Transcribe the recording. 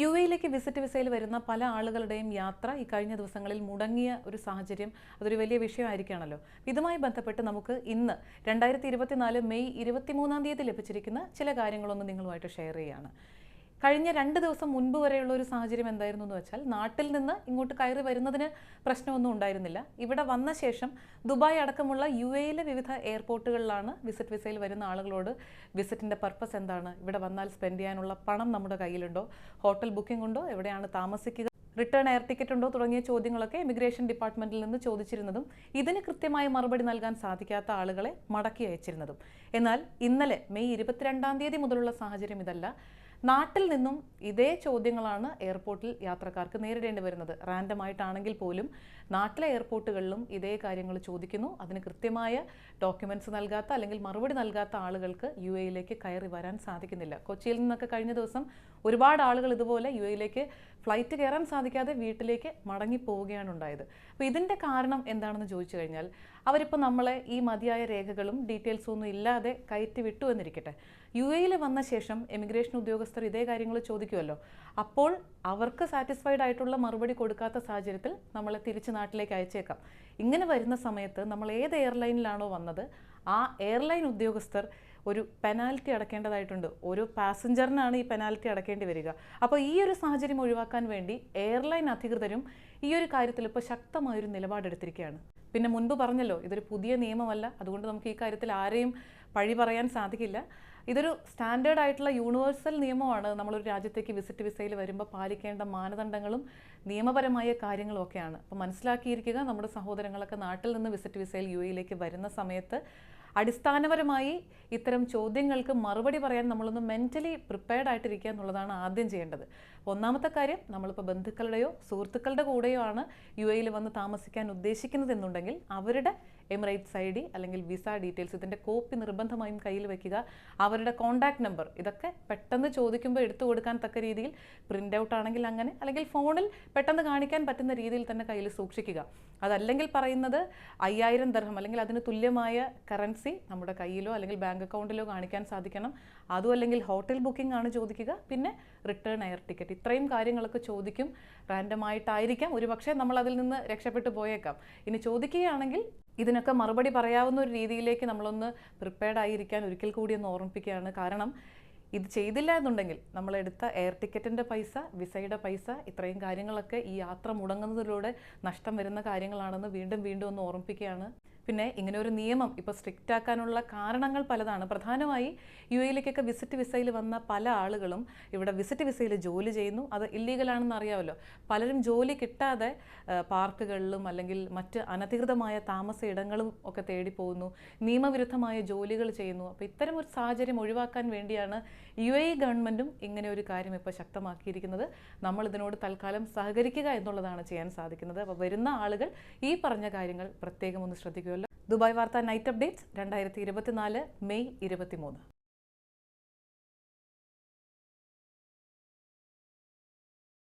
U എയിലേക്ക് visit വിസയിൽ വരുന്ന പല ആളുകളുടെയും യാത്ര ഈ കഴിഞ്ഞ ദിവസങ്ങളിൽ മുടങ്ങിയ ഒരു സാഹചര്യം അതൊരു വലിയ വിഷയമായിരിക്കുകയാണല്ലോ. ഇതുമായി ബന്ധപ്പെട്ട് നമുക്ക് ഇന്ന് രണ്ടായിരത്തി ഇരുപത്തിനാല് മെയ് ഇരുപത്തിമൂന്നാം തീയതി ലഭിച്ചിരിക്കുന്ന ചില കാര്യങ്ങളൊന്ന് നിങ്ങളുമായിട്ട് ഷെയർ ചെയ്യുകയാണ് കഴിഞ്ഞ രണ്ട് ദിവസം മുൻപ് വരെയുള്ള ഒരു സാഹചര്യം എന്തായിരുന്നു എന്ന് വെച്ചാൽ നാട്ടിൽ നിന്ന് ഇങ്ങോട്ട് കയറി വരുന്നതിന് പ്രശ്നമൊന്നും ഉണ്ടായിരുന്നില്ല. ഇവിടെ വന്ന ശേഷം ദുബായ് അടക്കമുള്ള യു എയിലെ വിവിധ എയർപോർട്ടുകളിലാണ് വിസിറ്റ് വിസയിൽ വരുന്ന ആളുകളോട് വിസിറ്റിന്റെ പർപ്പസ് എന്താണ്? ഇവിടെ വന്നാൽ സ്പെൻഡ് ചെയ്യാനുള്ള പണം നമ്മുടെ കയ്യിലുണ്ടോ? ഹോട്ടൽ ബുക്കിംഗ് ഉണ്ടോ? എവിടെയാണ് താമസിക്കുക? റിട്ടേൺ എയർ ടിക്കറ്റ് ഉണ്ടോ? തുടങ്ങിയ ചോദ്യങ്ങളൊക്കെ ഇമിഗ്രേഷൻ ഡിപ്പാർട്ട്മെന്റിൽ നിന്ന് ചോദിച്ചിരുന്നതും ഇതിന് കൃത്യമായ മറുപടി നൽകാൻ സാധിക്കാത്ത ആളുകളെ മടക്കി അയച്ചിരുന്നതും. എന്നാൽ ഇന്നലെ മെയ് ഇരുപത്തിരണ്ടാം തീയതി മുതലുള്ള സാഹചര്യം ഇതല്ല. നാട്ടിൽ നിന്നും ഇതേ ചോദ്യങ്ങളാണ് എയർപോർട്ടിൽ യാത്രക്കാർക്ക് നേരിടേണ്ടി വരുന്നത്. റാൻഡം ആയിട്ടാണെങ്കിൽ പോലും നാട്ടിലെ എയർപോർട്ടുകളിലും ഇതേ കാര്യങ്ങൾ ചോദിക്കുന്നു. അതിന് കൃത്യമായ ഡോക്യുമെന്റ്സ് നൽകാത്ത അല്ലെങ്കിൽ മറുപടി നൽകാത്ത ആളുകൾക്ക് യു എയിലേക്ക് കയറി വരാൻ സാധിക്കുന്നില്ല. കൊച്ചിയിൽ നിന്നൊക്കെ കഴിഞ്ഞ ദിവസം ഒരുപാട് ആളുകൾ ഇതുപോലെ യു എയിലേക്ക് ഫ്ലൈറ്റ് കയറാൻ സാധിക്കാതെ വീട്ടിലേക്ക് മടങ്ങി പോവുകയാണ് ഉണ്ടായത്. അപ്പോൾ ഇതിന്റെ കാരണം എന്താണെന്ന് ചോദിച്ചു കഴിഞ്ഞാൽ അവരിപ്പോൾ നമ്മളെ ഈ മതിയായ രേഖകളും ഡീറ്റെയിൽസും ഒന്നും ഇല്ലാതെ കയറ്റി വിട്ടു എന്നിരിക്കട്ടെ. യു എയിൽ വന്ന ശേഷം എമിഗ്രേഷൻ ഉദ്യോഗസ്ഥർ ഇതേ കാര്യങ്ങൾ ചോദിക്കുമല്ലോ അപ്പോൾ അവർക്ക് സാറ്റിസ്ഫൈഡ് ആയിട്ടുള്ള മറുപടി കൊടുക്കാത്ത സാഹചര്യത്തിൽ നമ്മളെ തിരിച്ച് നാട്ടിലേക്ക് അയച്ചേക്കാം. ഇങ്ങനെ വരുന്ന സമയത്ത് നമ്മൾ ഏത് എയർലൈനിലാണോ വന്നത് ആ എയർലൈൻ ഉദ്യോഗസ്ഥർ ഒരു പെനാൽറ്റി അടക്കേണ്ടതായിട്ടുണ്ട്. ഓരോ പാസഞ്ചറിനാണ് ഈ പെനാൽറ്റി അടക്കേണ്ടി വരിക. അപ്പോൾ ഈ ഒരു സാഹചര്യം ഒഴിവാക്കാൻ വേണ്ടി എയർലൈൻ അധികൃതരും ഈ ഒരു കാര്യത്തിൽ ഇപ്പോൾ ശക്തമായൊരു നിലപാടെടുത്തിരിക്കുകയാണ്. പിന്നെ മുൻപ് പറഞ്ഞല്ലോ ഇതൊരു പുതിയ നിയമമല്ല. അതുകൊണ്ട് നമുക്ക് ഈ കാര്യത്തിൽ ആരെയും പഴി പറയാൻ സാധിക്കില്ല. ഇതൊരു സ്റ്റാൻഡേർഡ് ആയിട്ടുള്ള യൂണിവേഴ്സൽ നിയമമാണ്. നമ്മളൊരു രാജ്യത്തേക്ക് വിസിറ്റ് വിസയിൽ വരുമ്പോൾ പാലിക്കേണ്ട മാനദണ്ഡങ്ങളും നിയമപരമായ കാര്യങ്ങളും ഒക്കെയാണ്. അപ്പോൾ മനസ്സിലാക്കിയിരിക്കുക നമ്മുടെ സഹോദരങ്ങളൊക്കെ നാട്ടിൽ നിന്ന് വിസിറ്റ് വിസയിൽ യു എയിലേക്ക് വരുന്ന സമയത്ത് അടിസ്ഥാനപരമായി ഇത്തരം ചോദ്യങ്ങൾക്ക് മറുപടി പറയാൻ നമ്മളൊന്ന് മെന്റലി പ്രിപ്പയർഡ് ആയിട്ടിരിക്കുക എന്നുള്ളതാണ് ആദ്യം ചെയ്യേണ്ടത്. ഒന്നാമത്തെ കാര്യം നമ്മളിപ്പോൾ ബന്ധുക്കളുടെയോ സുഹൃത്തുക്കളുടെ കൂടെയോ ആണ് യു എയിൽ വന്ന് താമസിക്കാൻ ഉദ്ദേശിക്കുന്നത് എന്നുണ്ടെങ്കിൽ അവരുടെ എമിറേറ്റ്സ് ഐ ഡി അല്ലെങ്കിൽ വിസ ഡീറ്റെയിൽസ് ഇതിന്റെ കോപ്പി നിർബന്ധമായും കയ്യിൽ വെക്കുക. അവരുടെ കോൺടാക്ട് നമ്പർ ഇതൊക്കെ പെട്ടെന്ന് ചോദിക്കുമ്പോൾ എടുത്തു കൊടുക്കാൻ തക്ക രീതിയിൽ പ്രിന്റ് ഔട്ട് ആണെങ്കിൽ അങ്ങനെ അല്ലെങ്കിൽ ഫോണിൽ പെട്ടെന്ന് കാണിക്കാൻ പറ്റുന്ന രീതിയിൽ തന്നെ കയ്യിൽ സൂക്ഷിക്കുക. അതല്ലെങ്കിൽ പറയുന്നത് അയ്യായിരം ദർഹം അല്ലെങ്കിൽ അതിന് തുല്യമായ കറൻസി നമ്മുടെ കയ്യിലോ അല്ലെങ്കിൽ ബാങ്ക് അക്കൗണ്ടിലോ കാണിക്കാൻ സാധിക്കണം. അതും അല്ലെങ്കിൽ ഹോട്ടൽ ബുക്കിംഗ് ആണ് ചോദിക്കുക. പിന്നെ റിട്ടേൺ എയർ ടിക്കറ്റ്. ഇത്രയും കാര്യങ്ങളൊക്കെ ചോദിക്കും. റാൻഡമായിട്ടായിരിക്കാം ഒരു പക്ഷേ നമ്മൾ അതിൽ നിന്ന് രക്ഷപ്പെട്ടു പോയേക്കാം. ഇനി ചോദിക്കുകയാണെങ്കിൽ ഇതിനൊക്കെ മറുപടി പറയാവുന്ന ഒരു രീതിയിലേക്ക് നമ്മളൊന്ന് പ്രിപ്പയർഡ് ആയിരിക്കാൻ ഒരിക്കൽ കൂടി ഒന്ന് ഓർമ്മിപ്പിക്കുകയാണ്. കാരണം ഇത് ചെയ്തില്ല എന്നുണ്ടെങ്കിൽ നമ്മളെടുത്ത എയർ ടിക്കറ്റിന്റെ പൈസ വിസയുടെ പൈസ ഇത്രയും കാര്യങ്ങളൊക്കെ ഈ യാത്ര മുടങ്ങുന്നതിലൂടെ നഷ്ടം വരുന്ന കാര്യങ്ങളാണെന്ന് വീണ്ടും വീണ്ടും ഒന്ന് ഓർമ്മിപ്പിക്കുകയാണ്. പിന്നെ ഇങ്ങനെ ഒരു നിയമം ഇപ്പോൾ സ്ട്രിക്റ്റ് ആക്കാനുള്ള കാരണങ്ങൾ പലതാണ്. പ്രധാനമായി യു എയിലേക്കൊക്കെ വിസിറ്റ് വിസയിൽ വന്ന പല ആളുകളും ഇവിടെ വിസിറ്റ് വിസയിൽ ജോലി ചെയ്യുന്നു. അത് ഇല്ലീഗലാണെന്ന് അറിയാമല്ലോ. പലരും ജോലി കിട്ടാതെ പാർക്കുകളിലും അല്ലെങ്കിൽ മറ്റ് അനധികൃതമായ താമസ ഇടങ്ങളും ഒക്കെ തേടി പോകുന്നു. നിയമവിരുദ്ധമായ ജോലികൾ ചെയ്യുന്നു. അപ്പോൾ ഇത്തരം ഒരു സാഹചര്യം ഒഴിവാക്കാൻ വേണ്ടിയാണ് യു എ ഗവൺമെന്റും ഇങ്ങനെ ഒരു കാര്യം ഇപ്പോൾ ശക്തമാക്കിയിരിക്കുന്നത്. നമ്മൾ ഇതിനോട് തൽക്കാലം സഹകരിക്കുക എന്നുള്ളതാണ് ചെയ്യാൻ സാധിക്കുന്നത്. അപ്പോൾ വരുന്ന ആളുകൾ ഈ പറഞ്ഞ കാര്യങ്ങൾ പ്രത്യേകം ഒന്ന് ശ്രദ്ധിക്കുമല്ലോ ദുബായ് വാർത്ത നൈറ്റ് അപ്ഡേറ്റ്സ് രണ്ടായിരത്തി ഇരുപത്തിനാല് മെയ് ഇരുപത്തിമൂന്ന്.